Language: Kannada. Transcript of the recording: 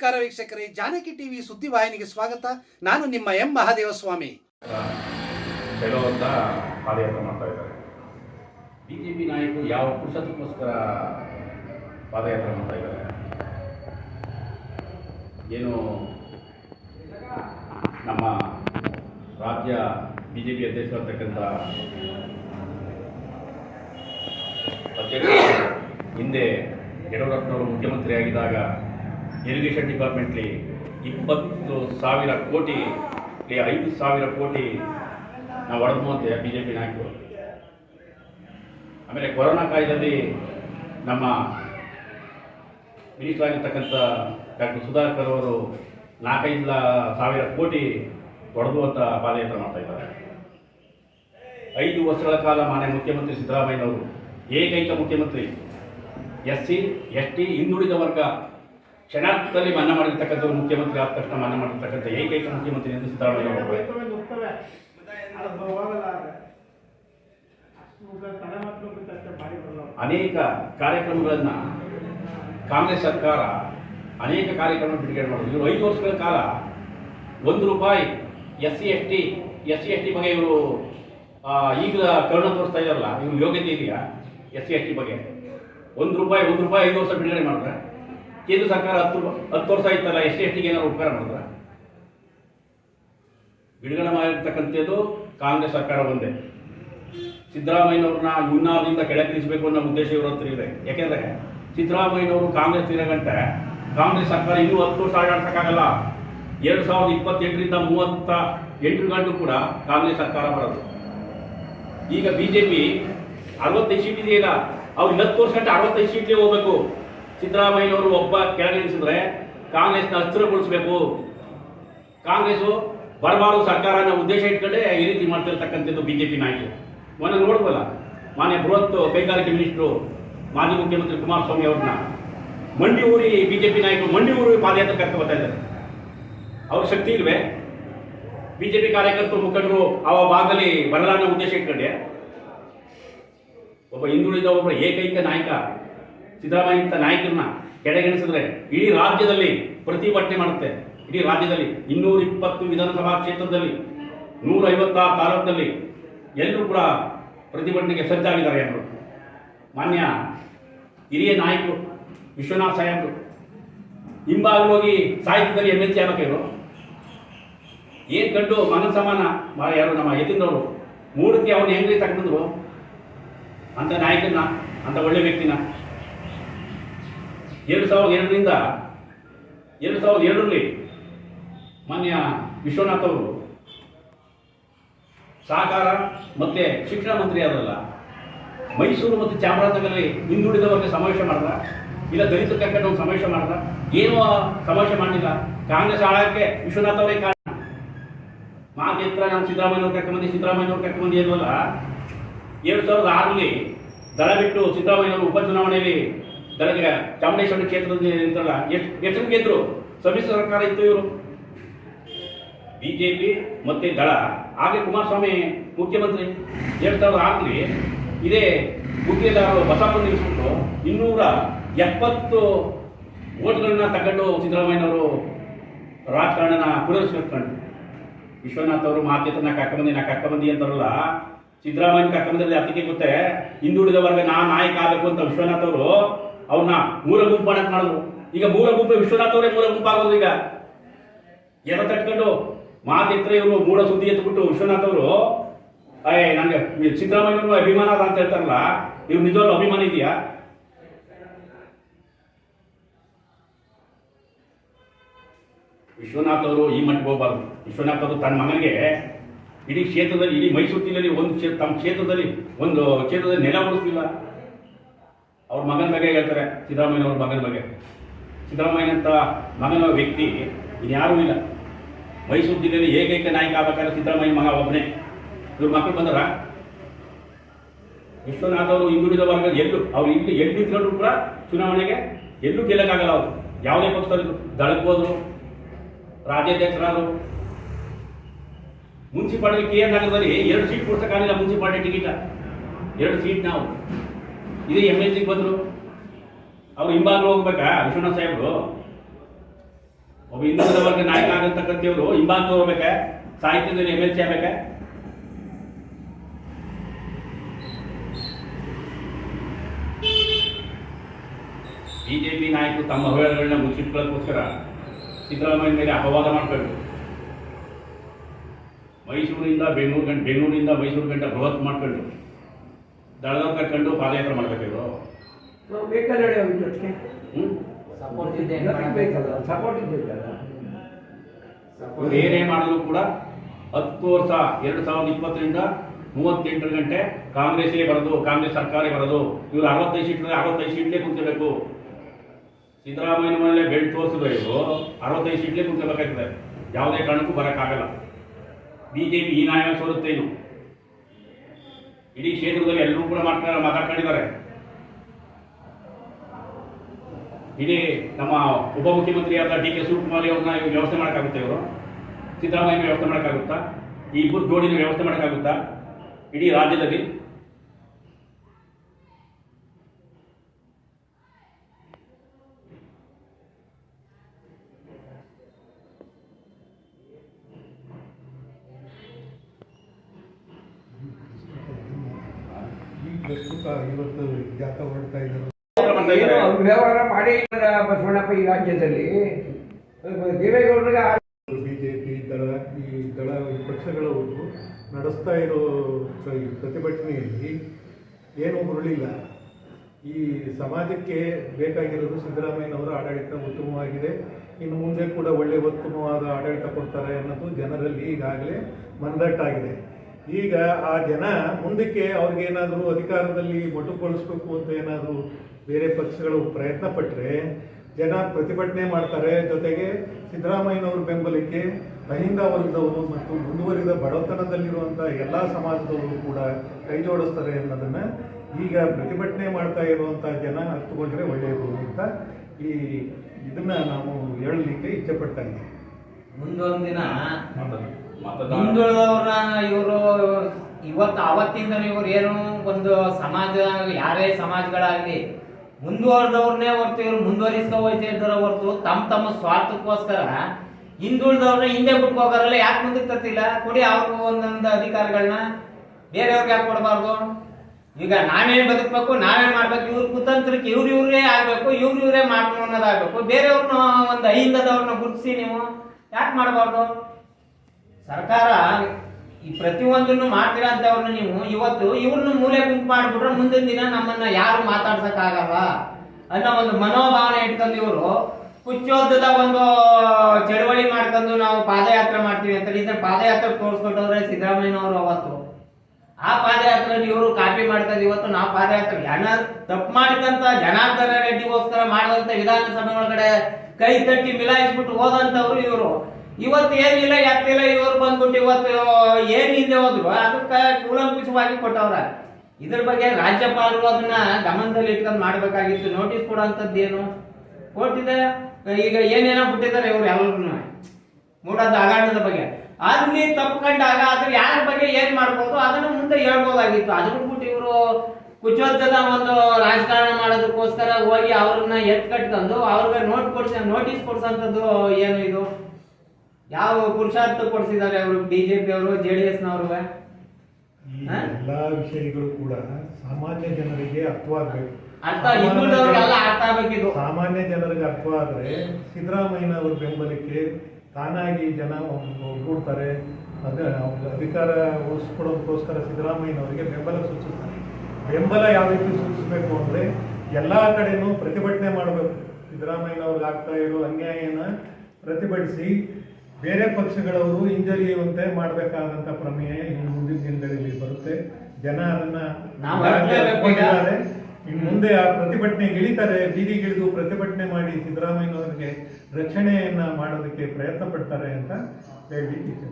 ನಮಸ್ಕಾರ ವೀಕ್ಷಕರೇ, ಜಾನಕಿ ಟಿವಿ ಸುದ್ದಿ ವಾಹಿನಿಗೆ ಸ್ವಾಗತ. ನಾನು ನಿಮ್ಮ ಎಂ ಮಹಾದೇವಸ್ವಾಮಿ. ಅಂತ ಪಾದಯಾತ್ರೆ ಮಾಡ್ತಾ ಬಿ ಜೆ ಪಿ ನಾಯಕರು ಯಾವ ಪುರುಷತ್ವಕ್ಕೋಸ್ಕರ ಪಾದಯಾತ್ರೆ ಮಾಡ್ತಾ ಇದ್ದಾರೆ? ಏನು ನಮ್ಮ ರಾಜ್ಯ ಬಿ ಜೆ ಪಿ ಅಧ್ಯಕ್ಷ ಹಿಂದೆ ಯಡಿಯೂರಪ್ಪನವರು ಮುಖ್ಯಮಂತ್ರಿ ಆಗಿದ್ದಾಗ ಇರಿಗೇಷನ್ ಡಿಪಾರ್ಟ್ಮೆಂಟ್ಲಿ ಇಪ್ಪತ್ತು ಸಾವಿರ ಕೋಟಿ ಐದು ಸಾವಿರ ಕೋಟಿ ನಾವು ಅಂತೆ ಬಿ ಜೆ ಪಿ ನಾಯಕರು. ಆಮೇಲೆ ಕೊರೋನಾ ಕಾಲದಲ್ಲಿ ನಮ್ಮ ಮಿನಿಸ್ಟರ್ ಆಗಿರ್ತಕ್ಕಂಥ ಡಾಕ್ಟರ್ ಸುಧಾಕರ್ ಅವರು ನಾಲ್ಕೈದು ಸಾವಿರ ಕೋಟಿ ಒಡೆದು ಅಂತ ಪಾದಯಾತ್ರೆ ಮಾಡ್ತಾ ಇದ್ದಾರೆ. ಐದು ವರ್ಷಗಳ ಕಾಲ ಮಾನ್ಯ ಮುಖ್ಯಮಂತ್ರಿ ಸಿದ್ದರಾಮಯ್ಯನವರು ಏಕೈಕ ಮುಖ್ಯಮಂತ್ರಿ ಎಸ್ ಸಿ ಎಸ್ ಟಿ ಹಿಂದುಳಿದ ವರ್ಗ ಕ್ಷಣಾರ್ಥದಲ್ಲಿ ಮನ್ನಾ ಮಾಡಿರ್ತಕ್ಕಂಥವ್ರು ಮುಖ್ಯಮಂತ್ರಿ ಆದ ತಕ್ಷಣ ಮನ್ನಾ ಮಾಡಿರ್ತಕ್ಕಂಥ ಏಕೈಕ ಮುಖ್ಯಮಂತ್ರಿ ಎಂದು ಸಿದ್ದರಾಮಯ್ಯ ಅನೇಕ ಕಾರ್ಯಕ್ರಮಗಳನ್ನು ಕಾಂಗ್ರೆಸ್ ಸರ್ಕಾರ ಅನೇಕ ಕಾರ್ಯಕ್ರಮ ಬಿಡುಗಡೆ ಮಾಡಿದ್ರು ಇವರು ಐದು ವರ್ಷಗಳ ಕಾಲ ಒಂದು ರೂಪಾಯಿ S C S T S C S T ಬಗ್ಗೆ ಇವರು ಈಗ ಕರುಣ ತೋರಿಸ್ತಾ ಇದಾರಲ್ಲ ಇವ್ರ ಯೋಗ್ಯತೆ ಇದೆಯಾ ಎಸ್ ಸಿ ಎಸ್ ಟಿ ಬಗ್ಗೆ? ಒಂದು ರೂಪಾಯಿ ಒಂದು ರೂಪಾಯಿ ಐದು ವರ್ಷ ಬಿಡುಗಡೆ ಮಾಡಿದ್ರೆ? ಕೇಂದ್ರ ಸರ್ಕಾರ ಹತ್ತು ಹತ್ತು ವರ್ಷ ಆಯ್ತಲ್ಲ ಎಸ್ ಎಷ್ಟಿಗೆ ಏನಾದ್ರು ಉಪಕಾರ ಮಾಡಿದ್ರ? ಬಿಡುಗಡೆ ಮಾಡಿರ್ತಕ್ಕಂಥದ್ದು ಕಾಂಗ್ರೆಸ್ ಸರ್ಕಾರ ಒಂದೇ. ಸಿದ್ದರಾಮಯ್ಯನವ್ರನ್ನ ಉನ್ನಾರದಿಂದ ಕೆಳಗಿಳಿಸಬೇಕು ಅನ್ನೋ ಉದ್ದೇಶ ಇವರು ಹತ್ರ ಇದೆ. ಯಾಕೆಂದ್ರೆ ಸಿದ್ದರಾಮಯ್ಯನವರು ಕಾಂಗ್ರೆಸ್ ಇರಗಂಟ, ಕಾಂಗ್ರೆಸ್ ಸರ್ಕಾರ ಇನ್ನೂ ಹತ್ತು ವರ್ಷ ಆಡಾಡ್ಸಕ್ಕಾಗಲ್ಲ. ಎರಡು ಸಾವಿರದ ಇಪ್ಪತ್ತೆಂಟರಿಂದ ಮೂವತ್ತ ಎಂಟು ಗಂಟು ಕೂಡ ಕಾಂಗ್ರೆಸ್ ಸರ್ಕಾರ ಬರೋದು. ಈಗ ಬಿ ಜೆ ಪಿ ಅರವತ್ತೈದು ಸೀಟ್ ಇದೆಯಲ್ಲ, ಅವ್ರು ಹತ್ತು ವರ್ಷ ಗಂಟೆ ಅರವತ್ತೈದು ಸೀಟ್ಲೇ ಹೋಗ್ಬೇಕು. ಸಿದ್ದರಾಮಯ್ಯನವರು ಒಬ್ಬ ಕೆಳಗಿಳಿಸಿದ್ರೆ ಕಾಂಗ್ರೆಸ್ನ ಅಸ್ಥಿರಗೊಳಿಸಬೇಕು. ಕಾಂಗ್ರೆಸ್ಸು ಬರಬಾರದು ಸರ್ಕಾರ ಉದ್ದೇಶ ಇಟ್ಕೊಂಡೆ ಈ ರೀತಿ ಮಾಡ್ತಿರ್ತಕ್ಕಂಥದ್ದು ಬಿ ಜೆ ಪಿ ನಾಯಕರು. ಮೊನ್ನೆ ನೋಡ್ಬೋಲ್ಲ ಮಾನ್ಯ ಬೃಹತ್ ಕೈಗಾರಿಕೆ ಮಿನಿಸ್ಟ್ರು ಮಾಜಿ ಮುಖ್ಯಮಂತ್ರಿ ಕುಮಾರಸ್ವಾಮಿ ಅವ್ರನ್ನ. ಮಂಡಿ ಊರಿ ಬಿ ಜೆ ಪಿ ನಾಯಕರು ಮಂಡಿ ಊರಿ ಪಾದಯಾತ್ರೆ ಕರ್ಕೊ ಬರ್ತಾ ಇದ್ದಾರೆ. ಅವ್ರ ಶಕ್ತಿ ಇಲ್ವೇ? ಬಿ ಜೆ ಪಿ ಕಾರ್ಯಕರ್ತರು, ಮುಖಂಡರು ಆ ಭಾಗದಲ್ಲಿ ಬರಲಾರ ಉದ್ದೇಶ ಇಟ್ಕೊಂಡೆ. ಒಬ್ಬ ಹಿಂದುಳಿದ ಒಬ್ಬ ಏಕೈಕ ನಾಯಕ ಸಿದ್ದರಾಮಯ್ಯ ನಾಯಕರನ್ನ ಕೆಳಗೆಣಿಸಿದ್ರೆ ಇಡೀ ರಾಜ್ಯದಲ್ಲಿ ಪ್ರತಿಭಟನೆ ಮಾಡುತ್ತೆ. ಇಡೀ ರಾಜ್ಯದಲ್ಲಿ ಇನ್ನೂರ ಇಪ್ಪತ್ತು ವಿಧಾನಸಭಾ ಕ್ಷೇತ್ರದಲ್ಲಿ ನೂರ ಐವತ್ತಾರು ತಾಲೂಕಿನಲ್ಲಿ ಎಲ್ಲರೂ ಕೂಡ ಪ್ರತಿಭಟನೆಗೆ ಸಜ್ಜಾಗಿದ್ದಾರೆ ಎಲ್ಲರೂ ಮಾನ್ಯ ಹಿರಿಯ ನಾಯಕರು, ವಿಶ್ವನಾಥ್ ಸಾಹೇಬರು ಹಿಂಬಾಗಿ ಹೋಗಿ ಸಾಹಿತ್ಯದಲ್ಲಿ ಎಂ ಎಲ್ ಸಿ ಆಗಬೇಕು ಏನು ಕಂಡು ಮನ ಸಮಾನ ಯಾರು ನಮ್ಮ ಯತಿಂದವರು ಮೂಡಕ್ಕೆ ಅವನು ಹೆಂಗ್ರಿ ತಗೊಂಡ್ರು ಅಂತ ನಾಯಕನ ಅಂತ ಒಳ್ಳೆ ವ್ಯಕ್ತಿನ. ಎರಡು ಸಾವಿರದ ಎರಡರಿಂದ ಎರಡು ಸಾವಿರದ ಎರಡರಲ್ಲಿ ಮಾನ್ಯ ವಿಶ್ವನಾಥ್ ಅವರು ಸಹಕಾರ ಮತ್ತೆ ಶಿಕ್ಷಣ ಮಂತ್ರಿ ಆದಲ್ಲ ಮೈಸೂರು ಮತ್ತು ಚಾಮರಾಜನಗರಲ್ಲಿ ಹಿಂದುಳಿದವರಿಗೆ ಸಮಾವೇಶ ಮಾಡ್ದ, ಇಲ್ಲ ದಲಿತ ಕಟ್ಟಡ ಒಂದು ಸಮಾವೇಶ ಮಾಡ್ದ, ಏನೂ ಸಮಾವೇಶ ಮಾಡಲಿಲ್ಲ. ಕಾಂಗ್ರೆಸ್ ಆಳಕ್ಕೆ ವಿಶ್ವನಾಥ್ ಅವರೇ ಕಾರಣ. ಮಾತು ಎತ್ತರ ಅವರು ಸಿದ್ದರಾಮಯ್ಯವ್ರು ಕರ್ಕೊಂಬಂದು ಸಿದ್ದರಾಮಯ್ಯವ್ರು ಕರ್ಕೊಂಬಂದು ಏನಲ್ಲ ಎರಡು ಸಾವಿರದ ಆರರಲ್ಲಿ ದಳ ಬಿಟ್ಟು ಸಿದ್ದರಾಮಯ್ಯವರು ಉಪಚುನಾವಣೆಯಲ್ಲಿ ದಳಗೆ ಚಾಮುಂಡೇಶ್ವರಿ ಕ್ಷೇತ್ರದಲ್ಲಿ ನಿಂತಲ್ಲ, ಎಷ್ಟು ಎಷ್ಟು ಗೆದ್ರು? ಸಮ್ಮಿಶ್ರ ಸರ್ಕಾರ ಇತ್ತು ಇವರು. ಬಿಜೆಪಿ ಮತ್ತೆ ದಳ. ಹಾಗೆ ಕುಮಾರಸ್ವಾಮಿ ಮುಖ್ಯಮಂತ್ರಿ. ಎರಡು ಸಾವಿರದ ಆಗಲಿ ಇದೇ ಗುತ್ತಿಗೆದಾರರು ಬಸಪ್ಪ ನಿಲ್ಲಿಸ್ಬಿಟ್ಟು ಇನ್ನೂರ ಎಪ್ಪತ್ತು ಓಟ್ಗಳನ್ನ ತಗೊಂಡು ಸಿದ್ದರಾಮಯ್ಯನವರು ರಾಜಕಾರಣನ ಪುನರ್ಸ್ಕೊಂಡು ವಿಶ್ವನಾಥ್ ಅವರು ಮಾತೆತ್ತನ್ನ ಕರ್ಕೊಂಬಂದಿ, ನಾ ಕರ್ಕೊಂಬಂದಿ ಅಂತಾರಲ್ಲ ಸಿದ್ದರಾಮಯ್ಯ ಕಕ್ಕ ಬಂದಲ್ಲಿ ಗೊತ್ತೇ? ಹಿಂದುಳಿದ ವರ್ಗ ನಾ ನಾಯಕ ಆಗಬೇಕು ಅಂತ ವಿಶ್ವನಾಥ್ ಅವರು ಅವ್ರನ್ನ ಮೂಲ ಗುಂಪು ಮಾಡಿದ್ರು ಈಗ ಮೂಲ ಗುಂಪು ವಿಶ್ವನಾಥ್ ಅವರೇ ಮೂಲ ಗುಂಪಾಗೋದು ಈಗ. ಎರ ತಟ್ಕೊಂಡು ಮಾತಿತ್ರ ಇವರು ಮೂಲ ಸುದ್ದಿ ಎತ್ಬಿಟ್ಟು ವಿಶ್ವನಾಥ್ ಅವರು ಅಯ್ಯ ನನಗೆ ಸಿದ್ದರಾಮಯ್ಯನವರು ಅಭಿಮಾನ ಅಂತ ಹೇಳ್ತಾರಲ್ಲ ನೀವು ನಿಜವಾಗ್ಲೂ ಅಭಿಮಾನ ಇದೆಯಾ? ವಿಶ್ವನಾಥ್ ಅವರು ಈ ಮಟ್ಟಿಗೆ ಹೋಗ್ಬಾರ್ದು. ವಿಶ್ವನಾಥ್ ಅವರು ತನ್ನ ಮಗನಿಗೆ ಇಡೀ ಕ್ಷೇತ್ರದಲ್ಲಿ, ಇಡೀ ಮೈಸೂರು ಜಿಲ್ಲೆಯಲ್ಲಿ ಒಂದು ತಮ್ಮ ಕ್ಷೇತ್ರದಲ್ಲಿ ಒಂದು ಕ್ಷೇತ್ರದಲ್ಲಿ ನೆಲ ಉಳಿಸ್ಲಿಲ್ಲ. ಅವ್ರ ಮಗನ ಬಗ್ಗೆ ಹೇಳ್ತಾರೆ ಸಿದ್ದರಾಮಯ್ಯನವ್ರ ಮಗನ ಬಗ್ಗೆ. ಸಿದ್ದರಾಮಯ್ಯನಂತ ಮಗನ ವ್ಯಕ್ತಿ ಇನ್ಯಾರೂ ಇಲ್ಲ. ಮೈಸೂರು ಜಿಲ್ಲೆಯಲ್ಲಿ ಏಕೈಕ ನಾಯಕ ಆಗ್ಬೇಕಾದ್ರೆ ಸಿದ್ದರಾಮಯ್ಯ ಮಗ ಒಬ್ಬನೇ ಇವ್ರ ಮಕ್ಕಳು ಬಂದರ? ವಿಶ್ವನಾಥ್ ಅವರು ಹಿಂದುಳಿದ ವರ್ಗ ಎಲ್ಲೂ, ಅವ್ರು ಇಲ್ಲಿ ಎಲ್ಲಿ ನಿಂತ್ಕೊಂಡ್ರು ಕೂಡ ಚುನಾವಣೆಗೆ ಎಲ್ಲೂ ಗೆಲ್ಲಕ್ಕಾಗಲ್ಲ ಅವರು. ಯಾವುದೇ ಪಕ್ಷದಲ್ಲಿ ದಳಕ್ಕೆ ಹೋದ್ರು, ರಾಜ್ಯಾಧ್ಯಕ್ಷರಾದರು. ಮುನ್ಸಿಪಾಲಿಟಿ ಕೆ ಎನ್ ನಗರದಲ್ಲಿ ಎರಡು ಸೀಟ್ ಕೊಡ್ಸಕ್ಕಾಗಲಿಲ್ಲ ಮುನ್ಸಿಪಾಲಿಟಿ ಟಿಕೆಟ್. ಎರಡು ಸೀಟ್ ನಾವು. ಇದೇ ಎಂ ಎಲ್ ಸಿಗೆ ಬಂದರು. ಅವ್ರು ಹಿಂಬಾಗ್ಲು ಹೋಗ್ಬೇಕಾ? ವಿಶ್ವನಾಥ್ ಸಾಹೇಬ್ರು? ಒಬ್ಬ ಹಿಂದುಳಿದ ವರ್ಗ ನಾಯಕ ಆಗತಕ್ಕಂಥವ್ರು ಹಿಂಬಾಗ ಹೋಗ್ಬೇಕಾ? ಸಾಹಿತ್ಯದಲ್ಲಿ ಎಂ ಎಲ್ ಸಿ ಆಗ್ಬೇಕಾ? ಬಿಜೆಪಿ ನಾಯಕರು ತಮ್ಮ ಅವ್ಯವಹಾರಗಳನ್ನ ಮುಚ್ಚಿಟ್ಕೊಳ್ಳೋಕ್ಕೋಸ್ಕರ ಸಿದ್ದರಾಮಯ್ಯ ಮೇಲೆ ಅಪವಾದ ಮಾಡ್ಕೊಂಡು ಮೈಸೂರಿಂದ ಬೆಂಗಳೂರು ಗಂಟೆ ಬೆಂಗಳೂರಿಂದ ಮೈಸೂರು ಗಂಟೆ ಬೃಹತ್ ಮಾಡ್ಕೊಂಡು ದಳದವ್ರು ಕರ್ಕೊಂಡು ಪಾದಯಾತ್ರೆ ಮಾಡ್ಬೇಕಿದ್ರು ನಾವು ಬೇಕಾದ್ರೆ ಅವ್ರ ಜೊತೆಗೆ. ಸಪೋರ್ಟ್ ಇದೆ ಇದಕ್ಕೆ ಬೇಕಲ್ಲ ಸಪೋರ್ಟ್ ಇದ್ದಲ್ಲ ಏನೇ ಮಾಡಿದ್ರು ಕೂಡ ಹತ್ತು ವರ್ಷ ಎರಡು ಸಾವಿರದ ಇಪ್ಪತ್ತರಿಂದ ಮೂವತ್ತೆಂಟು ಗಂಟೆ ಕಾಂಗ್ರೆಸ್ಗೆ ಬರೋದು ಕಾಂಗ್ರೆಸ್ ಸರ್ಕಾರೇ ಬರೋದು. ಇವರು ಅರವತ್ತೈದು ಸೀಟ್ ಅರವತ್ತೈದು ಸೀಟ್ಲೇ ಕುಂತಿರ್ಬೇಕು. ಸಿದ್ದರಾಮಯ್ಯ ಮೇಲೆ ಬೆಲ್ಟ್ ತೋರಿಸಿದ್ರು ಇವರು ಅರವತ್ತೈದು ಸೀಟ್ಲೇ ಕುಂತಿರ್ಬೇಕಾಗ್ತದೆ. ಯಾವುದೇ ಕಾರಣಕ್ಕೂ ಬರೋಕ್ಕಾಗಲ್ಲ. ಬಿ ಜೆ ಪಿ ಈ ನಾಯಕ ಸೋರುತ್ತೇನು ಇಡೀ ಕ್ಷೇತ್ರದಲ್ಲಿ ಎಲ್ಲರೂ ಕೂಡ ಮಾತಾಡ ಮಾತಾಡ್ಕೊಂಡಿದ್ದಾರೆ. ಇಡೀ ನಮ್ಮ ಉಪಮುಖ್ಯಮಂತ್ರಿಯಾದ ಡಿ ಕೆ ಶಿವಕುಮಾರ್ ಅವ್ರನ್ನ ವ್ಯವಸ್ಥೆ ಮಾಡೋಕ್ಕಾಗುತ್ತೆ ಇವರು? ಸಿದ್ದರಾಮಯ್ಯ ವ್ಯವಸ್ಥೆ ಮಾಡೋಕ್ಕಾಗುತ್ತಾ? ಈ ಇಬ್ಬರು ಜೋಡಿನ ವ್ಯವಸ್ಥೆ ಮಾಡೋಕ್ಕಾಗುತ್ತಾ? ಇಡೀ ರಾಜ್ಯದಲ್ಲಿ ಈ ಪ್ರಸ್ತುತ ಇವತ್ತು ಜಾತ ಹೊರಡ್ತಾ ಇದ್ದಾರೆ. ವ್ಯವಹಾರ ಮಾಡಿ ಬಸವಣ್ಣಪ್ಪ ಈ ರಾಜ್ಯದಲ್ಲಿ? ದೇವೇಗೌಡರಿಗೆ ಬಿಜೆಪಿ ದಳ ಈ ದಳ ಈ ಒಟ್ಟು ನಡೆಸ್ತಾ ಇರೋ ಪ್ರತಿಭಟನೆಯಲ್ಲಿ ಏನೂ ಉರುಳಿಲ್ಲ ಈ ಸಮಾಜಕ್ಕೆ ಬೇಕಾಗಿರೋದು ಸಿದ್ದರಾಮಯ್ಯನವರ ಆಡಳಿತ ಉತ್ತಮವಾಗಿದೆ. ಇನ್ನು ಮುಂದೆ ಕೂಡ ಒಳ್ಳೆ ಉತ್ತಮವಾದ ಆಡಳಿತ ಕೊಡ್ತಾರೆ ಅನ್ನೋದು ಜನರಲ್ಲಿ ಈಗಾಗಲೇ ಮಂದಟ್ಟಾಗಿದೆ. ಈಗ ಆ ಜನ ಮುಂದಕ್ಕೆ ಅವ್ರಿಗೇನಾದರೂ ಅಧಿಕಾರದಲ್ಲಿ ಮೊಟಕುಗೊಳಿಸ್ಬೇಕು ಅಂತ ಏನಾದರೂ ಬೇರೆ ಪಕ್ಷಗಳು ಪ್ರಯತ್ನ ಪಟ್ಟರೆ ಜನ ಪ್ರತಿಭಟನೆ ಮಾಡ್ತಾರೆ. ಜೊತೆಗೆ ಸಿದ್ದರಾಮಯ್ಯನವ್ರ ಬೆಂಬಲಕ್ಕೆ ಮಹಿಂದ ವರ್ಗದವರು ಮತ್ತು ಮುಂದುವರಿದ ಬಡತನದಲ್ಲಿರುವಂಥ ಎಲ್ಲ ಸಮಾಜದವರು ಕೂಡ ಕೈ ಜೋಡಿಸ್ತಾರೆ ಅನ್ನೋದನ್ನು ಈಗ ಪ್ರತಿಭಟನೆ ಮಾಡ್ತಾ ಇರುವಂಥ ಜನ ಹತ್ತುಕೊಂಡ್ರೆ ಒಳ್ಳೆಯದು ಅಂತ ಈ ಇದನ್ನು ನಾವು ಹೇಳಲಿಕ್ಕೆ ಇದ್ದೀವಿ. ಮುಂದೊಂದ್ ಹಿಂದುಳಿದವ್ರ ಇವರು ಇವತ್ತು ಅವತ್ತಿಂದ ಇವ್ರು ಏನು ಒಂದು ಸಮಾಜ, ಯಾರೇ ಸಮಾಜಗಳಾಗಲಿ ಮುಂದುವರೆದವ್ರನ್ನೇ ಹೊರ್ತು ಇವ್ರು ಮುಂದುವರಿಸ್ಕೊ ಹೋಯ್ತಾ ಇದ್ದಾರೆ ಹೊರ್ತು ತಮ್ಮ ತಮ್ಮ ಸ್ವಾರ್ಥಕ್ಕೋಸ್ಕರ ಹಿಂದುಳಿದವ್ರನ್ನ ಹಿಂದೆ ಬಿಟ್ಕೋಗಾರಲ್ಲ, ಯಾಕೆ ಮುಂದಕ್ಕೆ ತರ್ತಿಲ್ಲ ಕೊಡಿ ಅವ್ರಿಗೂ ಒಂದೊಂದು ಅಧಿಕಾರಗಳನ್ನ ಬೇರೆಯವ್ರಿಗೆ ಯಾಕೆ ಕೊಡಬಾರ್ದು? ಈಗ ನಾವೇನು ಬದುಕಬೇಕು, ನಾವೇನು ಮಾಡ್ಬೇಕು? ಇವ್ರ ಕುತಂತ್ರಕ್ಕೆ ಇವ್ರ ಇವ್ರೇ ಆಗ್ಬೇಕು, ಇವ್ರ ಇವ್ರೇ ಅನ್ನೋದಾಗ್ಬೇಕು. ಬೇರೆಯವ್ರನ್ನ ಒಂದು ಅಹಿಂದದವ್ರನ್ನ ಗುರುತಿಸಿ ನೀವು. ಯಾಕೆ ಮಾಡಬಾರ್ದು? ಸರ್ಕಾರ ಈ ಪ್ರತಿಯೊಂದನ್ನು ಮಾಡ್ತೀರಾ ಅಂತ ಅವ್ರನ್ನ ನೀವು ಇವತ್ತು ಇವ್ರನ್ನ ಮೂಲೆ ಗುಂಪು ಮಾಡಿಬಿಟ್ರೆ ಮುಂದಿನ ದಿನ ನಮ್ಮನ್ನ ಯಾರು ಮಾತಾಡ್ಸಕ್ ಆಗಲ್ಲ ಅನ್ನೋ ಒಂದು ಮನೋಭಾವನೆ ಇಟ್ಕೊಂಡು ಇವರು ಕುಚ್ಚೋದ್ದದ ಒಂದು ಚಳವಳಿ ಮಾಡ್ಕೊಂಡು ನಾವು ಪಾದಯಾತ್ರೆ ಮಾಡ್ತೀವಿ ಅಂತ ಇದ್ರೆ ಪಾದಯಾತ್ರೆ ತೋರಿಸ್ಕೊಟ್ಟವ್ರೆ ಸಿದ್ದರಾಮಯ್ಯನವರು ಅವತ್ತು. ಆ ಪಾದಯಾತ್ರೆ ಇವರು ಕಾಪಿ ಮಾಡ್ಕೊಂಡು ಇವತ್ತು ನಾವು ಪಾದಯಾತ್ರೆ ಜನ ತಪ್ಪು ಮಾಡಿದಂತ ಜನಾರ್ದನ ರೆಡ್ಡಿಗೋಸ್ಕರ ಮಾಡುವಂತ ವಿಧಾನಸಭೆ ಒಳಗಡೆ ಕೈ ತಟ್ಟಿ ಮಿಲಾಯಿಸ್ಬಿಟ್ಟು ಹೋದಂತವ್ರು ಇವರು. ಇವತ್ತು ಏನಿಲ್ಲ ಎತ್ತಿಲ್ಲ ಇವರು ಬಂದ್ಬಿಟ್ಟು ಇವತ್ತು ಏನ್ ಹಿಂದೆ ಹೋದ್ರು ಅದಕ್ಕೆ ಕೂಲಂಕುಷವಾಗಿ ಕೊಟ್ಟವ್ರ. ಇದ್ರ ಬಗ್ಗೆ ರಾಜ್ಯಪಾಲರು ಅದನ್ನ ಗಮನದಲ್ಲಿ ಇಟ್ಕೊಂಡು ಮಾಡ್ಬೇಕಾಗಿತ್ತು. ನೋಟಿಸ್ ಕೊಡೋಂಥದ್ದು ಏನು? ಕೊಟ್ಟಿದೆ. ಈಗ ಏನೇನೋ ಬಿಟ್ಟಿದ್ದಾರೆ ಇವ್ರು ಎಲ್ಲರೂ ಮೂಡದ ಹಗರಣದ ಬಗ್ಗೆ. ಅಲ್ಲಿ ತಪ್ಕೊಂಡಾಗ ಅದ್ರ ಯಾರ ಬಗ್ಗೆ ಏನ್ ಮಾಡ್ಬೋದು ಅದನ್ನ ಮುಂದೆ ಹೇಳ್ಬೋದಾಗಿತ್ತು. ಅದ್ರ ಬಿಟ್ಟು ಇವರು ಕುಚೋದ್ಯದ ಒಂದು ರಾಜಕಾರಣ ಮಾಡೋದಕ್ಕೋಸ್ಕರ ಹೋಗಿ ಅವ್ರನ್ನ ಎತ್ ಕಟ್ಕೊಂಡು ಅವ್ರಿಗೆ ನೋಟ್ ಕೊಡ್ಸ, ನೋಟಿಸ್ ಕೊಡ್ಸಂಥದ್ದು ಏನು ಇದು? ಯಾವ ಪುರುಷಾರ್ಥ ಕೊಡಿಸಿದ್ದಾರೆ ಅವರು? ಬಿಜೆಪಿ ಅವರು ಜೆ ಡಿ ಎಸ್ನವ್ರು ಈ ಎಲ್ಲಾ ವಿಷಯಗಳು ಕೂಡ ಸಾಮಾನ್ಯ ಜನರಿಗೆ ಅರ್ಥವಾಗಬೇಕು. ಅರ್ಥ ಹಿಂದುಳಿದವ್ರಿಗೆಲ್ಲ ಅರ್ಥ ಆಗ್ಬೇಕಿದು. ಸಾಮಾನ್ಯ ಜನರಿಗೆ ಅರ್ಥವಾದರೆ ಸಿದ್ದರಾಮಯ್ಯನವರ ಬೆಂಬಲಕ್ಕೆ ತಾನಾಗಿ ಜನ ಒಗ್ಗೂಡ್ತಾರೆ. ಅದ ಅವ್ರ ಅಧಿಕಾರ ಉಳಿಸ್ಕೊಡೋದಕ್ಕೋಸ್ಕರ ಸಿದ್ದರಾಮಯ್ಯನವರಿಗೆ ಬೆಂಬಲ ಸೂಚಿಸ್ತಾರೆ. ಬೆಂಬಲ ಯಾವ ರೀತಿ ಸೂಚಿಸಬೇಕು ಅಂದ್ರೆ ಎಲ್ಲಾ ಕಡೆನೂ ಪ್ರತಿಭಟನೆ ಮಾಡಬೇಕು. ಸಿದ್ದರಾಮಯ್ಯನವ್ರಿಗೆ ಆಗ್ತಾ ಇರೋ ಅನ್ಯಾಯನ ಪ್ರತಿಭಟಿಸಿ ಬೇರೆ ಪಕ್ಷಗಳವರು ಹಿಂಜರಿಯುವಂತೆ ಮಾಡಬೇಕಾದಂತ ಪ್ರಮೇಯ ಇನ್ನು ಮುಂದಿನ ದಿನಗಳಲ್ಲಿ ಬರುತ್ತೆ. ಜನ ಅದನ್ನ. ಇನ್ನು ಮುಂದೆ ಆ ಪ್ರತಿಭಟನೆಗೆ ಇಳಿತಾರೆ ಬೀದಿಗಿಳಿದು ಪ್ರತಿಭಟನೆ ಮಾಡಿ ಸಿದ್ದರಾಮಯ್ಯನವರಿಗೆ ರಕ್ಷಣೆಯನ್ನ ಮಾಡೋದಕ್ಕೆ ಪ್ರಯತ್ನ ಪಡ್ತಾರೆ ಅಂತ ಹೇಳಿ ಇಚ್ಛೆ